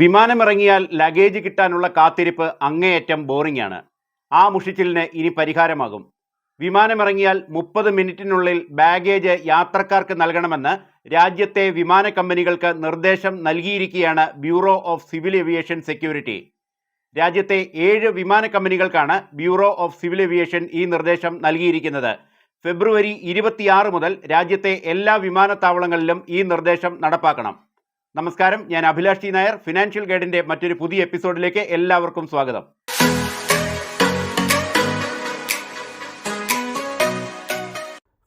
വിമാനമിറങ്ങിയാൽ luggage കിട്ടാനുള്ള കാത്തിരിപ്പ് അങ്ങേയറ്റം ബോറിംഗാണ്. ആ മുഷിച്ചിലിന് ഇനി പരിഹാരമാകും. വിമാനമിറങ്ങിയാൽ മുപ്പത് മിനിറ്റിനുള്ളിൽ ബാഗേജ് യാത്രക്കാർക്ക് നൽകണമെന്ന് രാജ്യത്തെ വിമാന കമ്പനികൾക്ക് നിർദ്ദേശം നൽകിയിരിക്കുകയാണ് bureau of civil aviation security. രാജ്യത്തെ ഏഴ് വിമാന കമ്പനികൾക്കാണ് ബ്യൂറോ ഓഫ് സിവിൽ ഏവിയേഷൻ ഈ നിർദ്ദേശം നൽകിയിരിക്കുന്നത്. ഫെബ്രുവരി ഇരുപത്തിയാറ് മുതൽ രാജ്യത്തെ എല്ലാ വിമാനത്താവളങ്ങളിലും ഈ നിർദ്ദേശം നടപ്പാക്കണം. നമസ്കാരം. ഞാൻ അഭിലാഷി നായർ. ഫിനാൻഷ്യൽ ഗൈഡിന്റെ മറ്റൊരു പുതിയ എപ്പിസോഡിലേക്ക് എല്ലാവർക്കും സ്വാഗതം.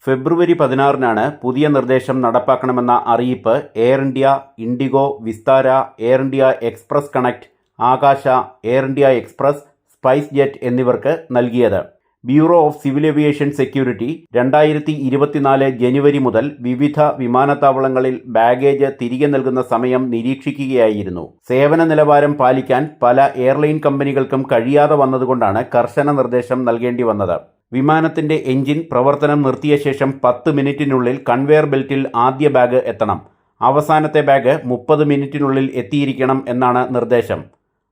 ഫെബ്രുവരി പതിനാറിനാണ് പുതിയ നിർദ്ദേശം നടപ്പാക്കണമെന്ന അറിയിപ്പ് Air India IndiGo Vistara Air India Express connect Akasa Air India Express SpiceJet എന്നിവർക്ക് നൽകിയത്. Bureau of civil aviation security രണ്ടായിരത്തി ഇരുപത്തിനാല് ജനുവരി മുതൽ വിവിധ വിമാനത്താവളങ്ങളിൽ ബാഗേജ് തിരികെ നൽകുന്ന സമയം നിരീക്ഷിക്കുകയായിരുന്നു. സേവന നിലവാരം പാലിക്കാൻ പല എയർലൈൻ കമ്പനികൾക്കും കഴിയാതെ വന്നതുകൊണ്ടാണ് കർശന നിർദ്ദേശം നൽകേണ്ടി വന്നത്. വിമാനത്തിന്റെ എഞ്ചിൻ പ്രവർത്തനം നിർത്തിയ ശേഷം പത്ത് മിനിറ്റിനുള്ളിൽ കൺവെയർ ബെൽറ്റിൽ ആദ്യ ബാഗ് എത്തണം. അവസാനത്തെ ബാഗ് മുപ്പത് മിനിറ്റിനുള്ളിൽ എത്തിയിരിക്കണം എന്നാണ് നിർദ്ദേശം.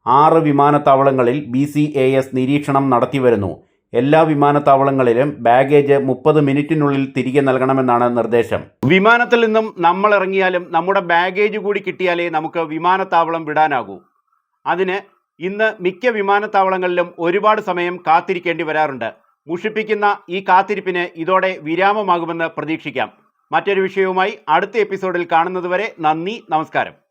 ആറ് വിമാനത്താവളങ്ങളിൽ ബി നിരീക്ഷണം നടത്തിവരുന്നു. എല്ലാ വിമാനത്താവളങ്ങളിലും ബാഗേജ് മുപ്പത് മിനിറ്റിനുള്ളിൽ തിരികെ നൽകണമെന്നാണ് നിർദ്ദേശം. വിമാനത്തിൽ നിന്നും നമ്മൾ ഇറങ്ങിയാലും നമ്മുടെ ബാഗേജ് കൂടി കിട്ടിയാലേ നമുക്ക് വിമാനത്താവളം വിടാനാകൂ. അതിന് ഇന്ന് മിക്ക വിമാനത്താവളങ്ങളിലും ഒരുപാട് സമയം കാത്തിരിക്കേണ്ടി വരാറുണ്ട്. മുഷിപ്പിക്കുന്ന ഈ കാത്തിരിപ്പിന് ഇതോടെ വിരാമമാകുമെന്ന് പ്രതീക്ഷിക്കാം. മറ്റൊരു വിഷയവുമായി അടുത്ത എപ്പിസോഡിൽ കാണുന്നതുവരെ നന്ദി നമസ്കാരം.